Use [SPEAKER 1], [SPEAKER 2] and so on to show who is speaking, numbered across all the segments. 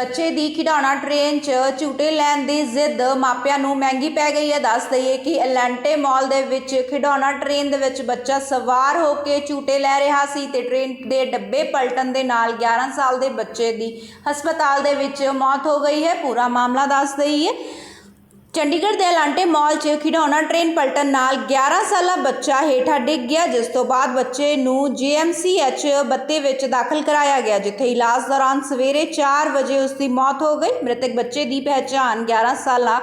[SPEAKER 1] ਬੱਚੇ ਦੀ ਖਿਡੌਣਾ ਟ੍ਰੇਨ 'ਚ ਝੂਟੇ ਲੈਣ ਦੀ ਜ਼ਿੱਦ, ਮਾਪਿਆਂ ਨੂੰ ਮਹਿੰਗੀ ਪੈ ਗਈ ਹੈ। ਦੱਸ ਦਈਏ ਕਿ ਐਲੈਂਟੇ ਮਾਲ ਦੇ ਵਿੱਚ ਖਿਡੌਣਾ ਟ੍ਰੇਨ ਦੇ ਵਿੱਚ ਬੱਚਾ ਸਵਾਰ ਹੋ ਕੇ ਝੂਟੇ ਲੈ ਰਿਹਾ ਸੀ ਤੇ ਟ੍ਰੇਨ ਦੇ ਡੱਬੇ ਪਲਟਣ ਦੇ ਨਾਲ 11 ਸਾਲ ਦੇ ਬੱਚੇ ਦੀ ਹਸਪਤਾਲ ਦੇ ਵਿੱਚ ਮੌਤ ਹੋ ਗਈ ਹੈ। ਪੂਰਾ ਮਾਮਲਾ ਦੱਸ ਦਈਏ। ਚੰਡੀਗੜ੍ਹ ਦੇ ਐਲਾਂਟੇ ਮਾਲ 'ਚ ਖਿਡੌਣਾ ਟ੍ਰੇਨ ਪਲਟਣ ਨਾਲ 11 ਸਾਲਾ ਬੱਚਾ ਹੇਠਾਂ ਡਿੱਗ ਗਿਆ, ਜਿਸ ਤੋਂ ਬਾਅਦ ਬੱਚੇ ਨੂੰ ਜੀਐਮਸੀਐਚ ਬੱਤੇ ਵਿੱਚ ਦਾਖਲ ਕਰਾਇਆ ਗਿਆ, ਜਿੱਥੇ ਇਲਾਜ ਦੌਰਾਨ ਸਵੇਰੇ 4 ਵਜੇ ਉਸ ਦੀ ਮੌਤ ਹੋ ਗਈ। ਮ੍ਰਿਤਕ ਬੱਚੇ ਦੀ ਪਹਿਚਾਣ 11 ਸਾਲਾ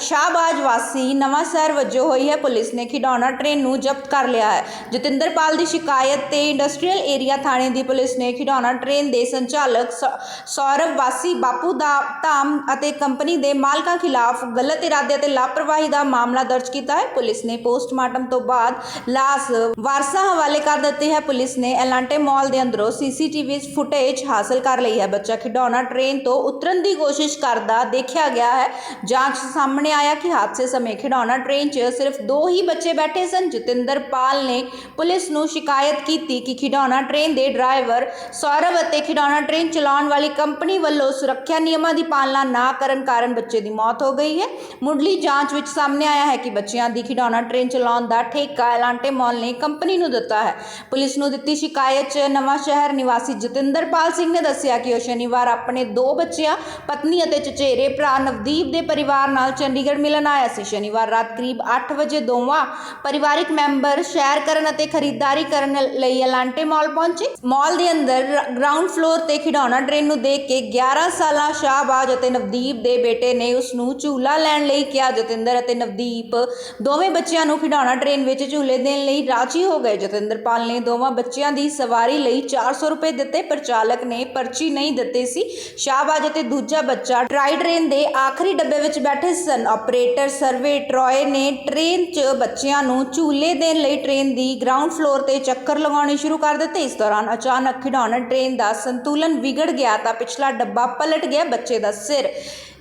[SPEAKER 1] ਸ਼ਾਹਬਾਜ਼ ਵਾਸੀ ਨਵਾਂ ਵਜੋਂ ਹੋਈ ਹੈ। ਪੁਲਿਸ ਨੇ ਖਿਡੌਣਾ ਟ੍ਰੇਨ ਨੂੰ ਜ਼ਬਤ ਕਰ ਲਿਆ ਹੈ। ਜਤਿੰਦਰਪਾਲ ਦੀ ਸ਼ਿਕਾਇਤ ਤੇ ਇੰਡਸਟਰੀਅਲ ਏਰੀਆ ਥਾਣੇ ਦੀ ਪੁਲਿਸ ਨੇ ਖਿਡੌਣਾ ਟ੍ਰੇਨ ਦੇ ਸੰਚਾਲਕ ਸੌ- ਸੌਰਵ ਵਾਸੀ ਬਾਪੂ ਦਾ ਧਾਮ ਅਤੇ ਕੰਪਨੀ ਦੇ ਮਾਲਕਾਂ ਖਿਲਾਫ ਗਲਤ ਇਰਾਦੇ ਅਤੇ ਲਾਪਰਵਾਹੀ ਦਾ ਮਾਮਲਾ ਦਰਜ ਕੀਤਾ ਹੈ। ਪੁਲਿਸ ਨੇ ਪੋਸਟਮਾਰਟਮ ਤੋਂ ਬਾਅਦ ਲਾਸ਼ ਵਾਰਸਾਂ ਹਵਾਲੇ ਕਰ ਦਿੱਤੀ ਹੈ। ਪੁਲਿਸ ਨੇ ਐਲਾਂਟੇ ਮਾਲ ਦੇ ਅੰਦਰੋਂ ਸੀਸੀਟੀਵੀ ਫੁਟੇਜ ਹਾਸਲ ਕਰ ਲਈ ਹੈ। ਬੱਚਾ ਖਿਡੌਣਾ ਟ੍ਰੇਨ ਤੋਂ ਉਤਰਨ ਦੀ ਕੋਸ਼ਿਸ਼ ਕਰਦਾ ਦੇਖਿਆ ਗਿਆ ਹੈ। ਜਾਂਚ ਸਾਹਮਣੇ ਆਇਆ ਕਿ ਹਾਦਸੇ ਸਮੇਂ ਖਿਡੌਣਾ ਟ੍ਰੇਨ 'ਚ ਸਿਰਫ ਦੋ ਹੀ ਬੱਚੇ ਬੈਠੇ ਸਨ। ਜਤਿੰਦਰ ਪਾਲ ਨੇ ਪੁਲਿਸ ਨੂੰ ਸ਼ਿਕਾਇਤ ਕੀਤੀ ਕਿ ਖਿਡੌਣਾ ਟ੍ਰੇਨ ਦੇ ਡਰਾਈਵਰ ਸੌਰਵ ਅਤੇ ਖਿਡੌਣਾ ਟ੍ਰੇਨ ਚਲਾਉਣ ਵਾਲੀ ਕੰਪਨੀ ਵੱਲੋਂ ਸੁਰੱਖਿਆ ਨਿਯਮਾਂ ਦੀ ਪਾਲਣਾ ਨਾ ਕਰਨ ਕਾਰਨ ਬੱਚੇ ਦੀ ਮੌਤ ਹੋ ਗਈ ਹੈ। ਮੁੱਢਲੀ ਜਾਂਚ ਵਿੱਚ ਸਾਹਮਣੇ ਆਇਆ ਹੈ ਕਿ ਬੱਚਿਆਂ ਦੀ ਖਿਡੌਣਾ ਟ੍ਰੇਨ ਚਲਾਉਣ ਦਾ ਠੇਕਾ ਐਲਾਂਟੇ ਮਾਲ ਨੇ ਕੰਪਨੀ ਨੂੰ ਦਿੱਤਾ ਹੈ। ਪੁਲਿਸ ਨੂੰ ਦਿੱਤੀ ਸ਼ਿਕਾਇਤ 'ਚ ਨਵਾਂ ਸ਼ਹਿਰ ਨਿਵਾਸੀ ਜਤਿੰਦਰਪਾਲ ਸਿੰਘ ਨੇ ਦੱਸਿਆ ਕਿ ਉਹ ਸ਼ਨੀਵਾਰ ਆਪਣੇ ਦੋ ਬੱਚਿਆਂ, ਪਤਨੀ ਅਤੇ ਚਚੇਰੇ ਭਰਾ ਨਵਦੀਪ ਦੇ ਪਰਿਵਾਰ ਨਾਲ ਚੰਡੀਗੜ੍ਹ ਮਿਲਣ ਆਇਆ ਸੀ। ਸ਼ਨੀਵਾਰ ਰਾਤ ਕਰੀਬ 8 ਵਜੇ ਦੋਵਾਂ ਪਰਿਵਾਰਿਕ ਮੈਂਬਰ ਸ਼ੈਰ ਕਰਨ ਅਤੇ ਖਰੀਦਦਾਰੀ ਕਰਨ ਲਈ ਐਲਾਂਟੇ ਮਾਲ ਪਹੁੰਚੇ। ਮਾਲ ਦੇ ਅੰਦਰ ਗਰਾਊਂਡ ਫਲੋਰ ਤੇ ਖਿਡੌਣਾ ਟ੍ਰੇਨ ਨੂੰ ਦੇਖ ਕੇ 11 ਸਾਲਾ ਸ਼ਾਹਬਾਜ਼ ਅਤੇ ਨਵਦੀਪ ਦੇ ਬੇਟੇ ਨੇ ਉਸ ਨੂੰ ਝੂਲਾ ਲੈਣ ਲਈ ਕਿਹਾ, ਜਤਿੰਦਰ ਅਤੇ ਨਵਦੀਪ। ਦੋਵੇਂ ਬੱਚਿਆਂ ਨੂੰ ਖਿਡੌਣਾ ਟ੍ਰੇਨ ਵਿੱਚ ਝੂਲੇ ਦੇਣ ਲਈ ਰਾਜੀ ਹੋ ਗਏ। ਜਤਿੰਦਰਪਾਲ ਨੇ ਦੋਵਾਂ ਬੱਚਿਆਂ ਦੀ ਸਵਾਰੀ ਲਈ 400 ਰੁਪਏ ਦਿੱਤੇ, ਪਰ ਚਾਲਕ ਨੇ ਪਰਚੀ ਨਹੀਂ ਦਿੱਤੀ ਸੀ। ਸ਼ਾਹਬਾਜ਼ ਅਤੇ ਦੂਜਾ ਬੱਚਾ ਟਰਾਈ ਟ੍ਰੇਨ ਦੇ ਆਖਰੀ ਡੱਬੇ ਵਿੱਚ ਬੈਠੇ ਸਨ। ਆਪਰੇਟਰ ਸਰਵੇ ਟਰੋਏ ਨੇ ਟ੍ਰੇਨ 'ਚ ਬੱਚਿਆਂ ਨੂੰ ਝੂਲੇ ਦੇਣ ਲਈ ਟ੍ਰੇਨ ਦੀ ਗਰਾਊਂਡ ਫਲੋਰ ਤੇ ਚੱਕਰ ਲਗਾਉਣੇ ਸ਼ੁਰੂ ਕਰ ਦਿੱਤੇ। ਇਸ ਦੌਰਾਨ ਅਚਾਨਕ ਖਿਡੌਣਾ ਟ੍ਰੇਨ ਦਾ ਸੰਤੁਲਨ ਵਿਗੜ ਗਿਆ ਤਾਂ ਪਿਛਲਾ ਡੱਬਾ ਪਲਟ ਗਿਆ ਬੱਚੇ ਦਾ ਸਿਰ।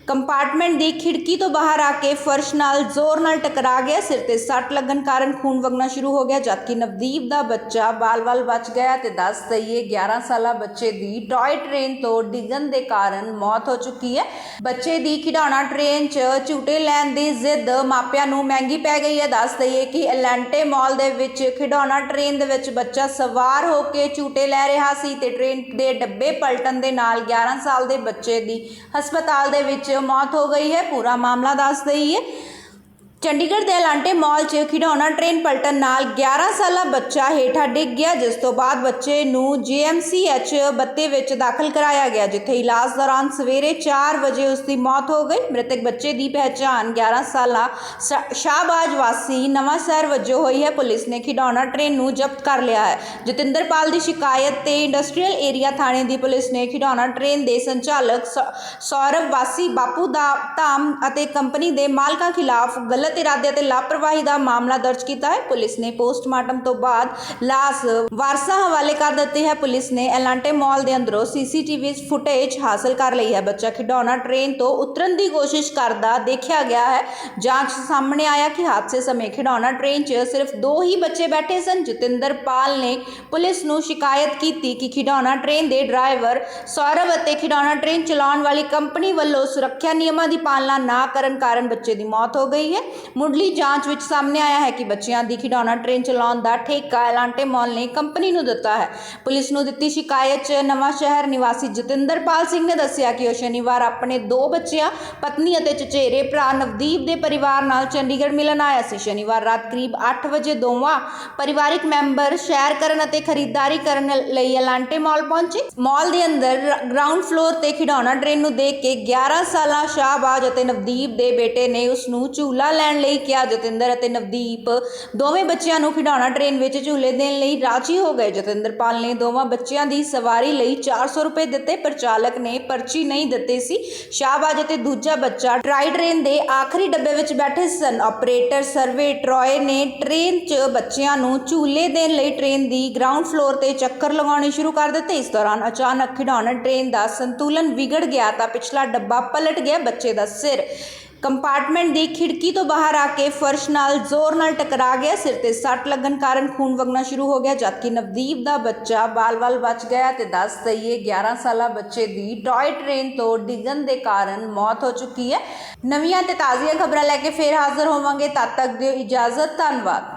[SPEAKER 1] ਕੰਪਾਰਟਮੈਂਟ ਦੀ ਖਿੜਕੀ ਤੋਂ ਬਾਹਰ ਆ ਕੇ ਫਰਸ਼ ਨਾਲ ਜ਼ੋਰ ਨਾਲ ਟਕਰਾ ਗਿਆ। ਸਿਰ ਤੇ ਸੱਟ ਲੱਗਣ ਕਾਰਨ ਖੂਨ ਵਗਣਾ ਸ਼ੁਰੂ ਹੋ ਗਿਆ, ਜਦਕਿ ਨਵਦੀਪ ਦਾ ਬੱਚਾ ਬਾਲ-ਬਾਲ ਬਚ ਗਿਆ ਤੇ ਦੱਸ ਦਈਏ 11 ਸਾਲਾ ਬੱਚੇ ਦੀ ਟੌਏ ਟ੍ਰੇਨ ਤੋਂ ਡਿੱਗਣ ਦੇ ਕਾਰਨ ਮੌਤ ਹੋ ਚੁੱਕੀ ਹੈ। ਬੱਚੇ ਦੀ ਖਿਡੌਣਾ ਟ੍ਰੇਨ 'ਚ ਝੂਟੇ ਲੈਣ ਦੀ ਜ਼ਿੱਦ ਮਾਪਿਆਂ ਨੂੰ ਮਹਿੰਗੀ ਪੈ ਗਈ ਹੈ। ਦੱਸ ਦਈਏ ਕਿ ਐਲੈਂਟੇ ਮਾਲ ਦੇ ਵਿੱਚ ਖਿਡੌਣਾ ਟ੍ਰੇਨ ਦੇ ਵਿੱਚ ਬੱਚਾ ਸਵਾਰ ਹੋ ਕੇ ਝੂਟੇ ਲੈ ਰਿਹਾ ਸੀ ਤੇ ਟ੍ਰੇਨ ਦੇ ਡੱਬੇ ਪਲਟਣ ਦੇ ਨਾਲ 11 ਸਾਲ ਦੇ ਬੱਚੇ ਦੀ ਹਸਪਤਾਲ ਦੇ ਵਿੱਚ ਮੌਤ ਹੋ ਗਈ ਹੈ ਪੂਰਾ ਮਾਮਲਾ ਦੱਸ ਦਈਏ। ਚੰਡੀਗੜ੍ਹ ਦੇ ਐਲਾਂਟੇ ਮਾਲ 'ਚ ਖਿਡੌਣਾ ਟ੍ਰੇਨ ਪਲਟਣ ਨਾਲ 11 ਸਾਲਾ ਬੱਚਾ ਹੇਠਾਂ ਡਿੱਗ ਗਿਆ, ਜਿਸ ਤੋਂ ਬਾਅਦ ਬੱਚੇ ਨੂੰ ਜੀਐਮਸੀਐਚ ਬੱਤੇ ਵਿੱਚ ਦਾਖਲ ਕਰਾਇਆ ਗਿਆ, ਜਿੱਥੇ ਇਲਾਜ ਦੌਰਾਨ ਸਵੇਰੇ 4 ਵਜੇ ਉਸ ਦੀ ਮੌਤ ਹੋ ਗਈ। ਮ੍ਰਿਤਕ ਬੱਚੇ ਦੀ ਪਹਿਚਾਣ 11 ਸਾਲਾ ਸ਼ਾਹਬਾਜ਼ ਵਾਸੀ ਨਵਾਂ ਵਜੋਂ ਹੋਈ ਹੈ। ਪੁਲਿਸ ਨੇ ਖਿਡੌਣਾ ਟ੍ਰੇਨ ਨੂੰ ਜ਼ਬਤ ਕਰ ਲਿਆ ਹੈ। ਜਤਿੰਦਰਪਾਲ ਦੀ ਸ਼ਿਕਾਇਤ ਤੇ ਇੰਡਸਟਰੀਅਲ ਏਰੀਆ ਥਾਣੇ ਦੀ ਪੁਲਿਸ ਨੇ ਖਿਡੌਣਾ ਟ੍ਰੇਨ ਦੇ ਸੰਚਾਲਕ ਸੌ- ਸੌਰਵ ਵਾਸੀ ਬਾਪੂ ਦਾ ਧਾਮ ਅਤੇ ਕੰਪਨੀ ਦੇ ਮਾਲਕਾਂ ਖਿਲਾਫ ਗਲਤ ਇਰਾਦੇ ਅਤੇ ਲਾਪਰਵਾਹੀ ਦਾ ਮਾਮਲਾ ਦਰਜ ਕੀਤਾ ਹੈ। ਪੁਲਿਸ ਨੇ ਪੋਸਟਮਾਰਟਮ ਤੋਂ ਬਾਅਦ ਲਾਸ਼ ਵਾਰਸਾਂ ਹਵਾਲੇ ਕਰ ਦਿੱਤੀ ਹੈ। ਪੁਲਿਸ ਨੇ ਐਲਾਂਟੇ ਮਾਲ ਦੇ ਅੰਦਰੋਂ ਸੀਸੀਟੀਵੀ ਫੁਟੇਜ ਹਾਸਲ ਕਰ ਲਈ ਹੈ। ਬੱਚਾ ਖਿਡੌਣਾ ਟ੍ਰੇਨ ਤੋਂ ਉਤਰਨ ਦੀ ਕੋਸ਼ਿਸ਼ ਕਰਦਾ ਦੇਖਿਆ ਗਿਆ ਹੈ। ਜਾਂਚ ਸਾਹਮਣੇ ਆਇਆ ਕਿ ਹਾਦਸੇ ਸਮੇਂ ਖਿਡੌਣਾ ਟ੍ਰੇਨ 'ਚ ਸਿਰਫ ਦੋ ਹੀ ਬੱਚੇ ਬੈਠੇ ਸਨ। ਜਤਿੰਦਰ ਪਾਲ ਨੇ ਪੁਲਿਸ ਨੂੰ ਸ਼ਿਕਾਇਤ ਕੀਤੀ ਕਿ ਖਿਡੌਣਾ ਟ੍ਰੇਨ ਦੇ ਡਰਾਈਵਰ ਸੌਰਵ ਅਤੇ ਖਿਡੌਣਾ ਟ੍ਰੇਨ ਚਲਾਉਣ ਵਾਲੀ ਕੰਪਨੀ ਵੱਲੋਂ ਸੁਰੱਖਿਆ ਨਿਯਮਾਂ ਦੀ ਪਾਲਣਾ ਨਾ ਕਰਨ ਕਾਰਨ ਬੱਚੇ ਦੀ ਮੌਤ ਹੋ ਗਈ ਹੈ। ਮੁੱਢਲੀ ਜਾਂਚ ਵਿੱਚ ਸਾਹਮਣੇ ਆਇਆ ਹੈ ਕਿ ਬੱਚਿਆਂ ਦੀ ਖਿਡੌਣਾ ਟ੍ਰੇਨ ਚਲਾਉਣ ਦਾ ਠੇਕਾ ਐਲਾਂਟੇ ਮਾਲ ਨੇ ਕੰਪਨੀ ਨੂੰ ਦਿੱਤਾ ਹੈ। ਪੁਲਿਸ ਨੂੰ ਦਿੱਤੀ ਸ਼ਿਕਾਇਤ 'ਚ ਨਵਾਂ ਸ਼ਹਿਰ ਨਿਵਾਸੀ ਜਤਿੰਦਰਪਾਲ ਸਿੰਘ ਨੇ ਦੱਸਿਆ ਕਿ ਉਹ ਸ਼ਨੀਵਾਰ ਆਪਣੇ ਦੋ ਬੱਚਿਆਂ, ਪਤਨੀ ਅਤੇ ਚਚੇਰੇ ਭਰਾ ਨਵਦੀਪ ਦੇ ਪਰਿਵਾਰ ਨਾਲ ਚੰਡੀਗੜ੍ਹ ਮਿਲਣ ਆਇਆ ਸੀ। ਸ਼ਨੀਵਾਰ ਰਾਤ ਕਰੀਬ 8 ਵਜੇ ਦੋਵਾਂ ਪਰਿਵਾਰਿਕ ਮੈਂਬਰ ਸ਼ੈਰ ਕਰਨ ਅਤੇ ਖਰੀਦਦਾਰੀ ਕਰਨ ਲਈ ਐਲਾਂਟੇ ਮਾਲ ਪਹੁੰਚੇ। ਮਾਲ ਦੇ ਅੰਦਰ ਗਰਾਊਂਡ ਫਲੋਰ ਤੇ ਖਿਡੌਣਾ ਟ੍ਰੇਨ ਨੂੰ ਦੇਖ ਕੇ 11 ਸਾਲਾ ਸ਼ਾਹਬਾਜ਼ ਅਤੇ ਨਵਦੀਪ ਦੇ ਬੇਟੇ ਨੇ ਉਸ ਨੂੰ ਝੂਲਾ ਲੈਣ ਲਈ ਕਿਹਾ, ਜਤਿੰਦਰ ਅਤੇ ਨਵਦੀਪ। ਦੋਵੇਂ ਬੱਚਿਆਂ ਨੂੰ ਖਿਡੌਣਾ ਟ੍ਰੇਨ ਵਿੱਚ ਝੂਲੇ ਦੇਣ ਲਈ ਰਾਜੀ ਹੋ ਗਏ। ਜਤਿੰਦਰਪਾਲ ਨੇ ਦੋਵਾਂ ਬੱਚਿਆਂ ਦੀ ਸਵਾਰੀ ਲਈ 400 ਰੁਪਏ ਦਿੱਤੇ। ਪਰ ਚਾਲਕ ਨੇ ਪਰਚੀ ਨਹੀਂ ਦਿੱਤੀ ਸੀ। ਸ਼ਾਹਬਾਜ਼ ਅਤੇ ਦੂਜਾ ਬੱਚਾ ਟਰਾਈ ਟ੍ਰੇਨ ਦੇ ਆਖਰੀ ਡੱਬੇ ਵਿੱਚ ਬੈਠੇ ਸਨ। ਆਪਰੇਟਰ ਸਰਵੇ ਟਰੋਏ ਨੇ ਟ੍ਰੇਨ 'ਚ ਬੱਚਿਆਂ ਨੂੰ ਝੂਲੇ ਦੇਣ ਲਈ ਟ੍ਰੇਨ ਦੀ ਗਰਾਊਂਡ ਫਲੋਰ ਤੇ ਚੱਕਰ ਲਗਾਉਣੇ ਸ਼ੁਰੂ ਕਰ ਦਿੱਤੇ। ਇਸ ਦੌਰਾਨ ਅਚਾਨਕ ਖਿਡੌਣਾ ਟ੍ਰੇਨ ਦਾ ਸੰਤੁਲਨ ਵਿਗੜ ਗਿਆ ਤਾਂ ਪਿਛਲਾ ਡੱਬਾ ਪਲਟ ਗਿਆ ਬੱਚੇ ਦਾ ਸਿਰ। ਕੰਪਾਰਟਮੈਂਟ ਦੀ ਖਿੜਕੀ ਤੋਂ ਬਾਹਰ ਆ ਕੇ ਫਰਸ਼ ਨਾਲ ਜ਼ੋਰ ਨਾਲ ਟਕਰਾ ਗਿਆ। ਸਿਰ ਤੇ ਸੱਟ ਲੱਗਣ ਕਾਰਨ ਖੂਨ ਵਗਣਾ ਸ਼ੁਰੂ ਹੋ ਗਿਆ, ਜਦਕਿ ਨਵਦੀਪ ਦਾ ਬੱਚਾ ਬਾਲ-ਬਾਲ ਬਚ ਗਿਆ ਤੇ ਦੱਸ ਦਈਏ 11 ਸਾਲਾ ਬੱਚੇ ਦੀ ਟੌਏ ਟ੍ਰੇਨ ਤੋਂ ਡਿੱਗਣ ਦੇ ਕਾਰਨ ਮੌਤ ਹੋ ਚੁੱਕੀ ਹੈ। ਨਵੀਆਂ ਤੇ ਤਾਜ਼ੀਆਂ ਖਬਰਾਂ ਲੈ ਕੇ ਫੇਰ ਹਾਜ਼ਰ ਹੋਵਾਂਗੇ। ਤਦ ਤੱਕ ਦਿਓ ਇਜਾਜ਼ਤ, ਧੰਨਵਾਦ।